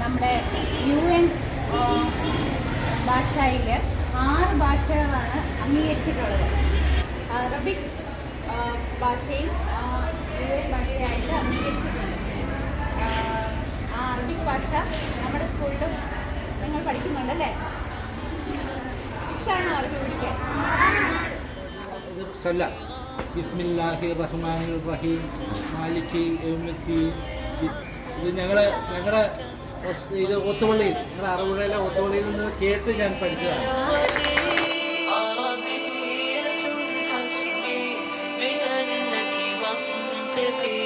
നമ്മുടെ U N ഭാഷയിൽ ആറ് ഭാഷകളാണ് അംഗീകരിച്ചിട്ടുള്ളത്. അറബിക് ഭാഷയും ഭാഷയായിട്ട് അംഗീകരിച്ചിട്ടുണ്ട്. ആ, അറബിക് ഭാഷ നമ്മുടെ സ്കൂളിലും നിങ്ങൾ പഠിക്കുന്നുണ്ടല്ലേ? ഇഷ്ടമാണോ അറബി പഠിക്കാൻ? ബിസ്മില്ലാഹി റഹീം. മാലിക്കി ഞങ്ങളുടെ ഇത് ഒത്തുപള്ളിയിൽ ഞങ്ങളുടെ അറിവുകളിലെ ഒത്തുപള്ളിയിൽ നിന്ന് കേട്ട് ഞാൻ പഠിച്ചതാണ്. Take.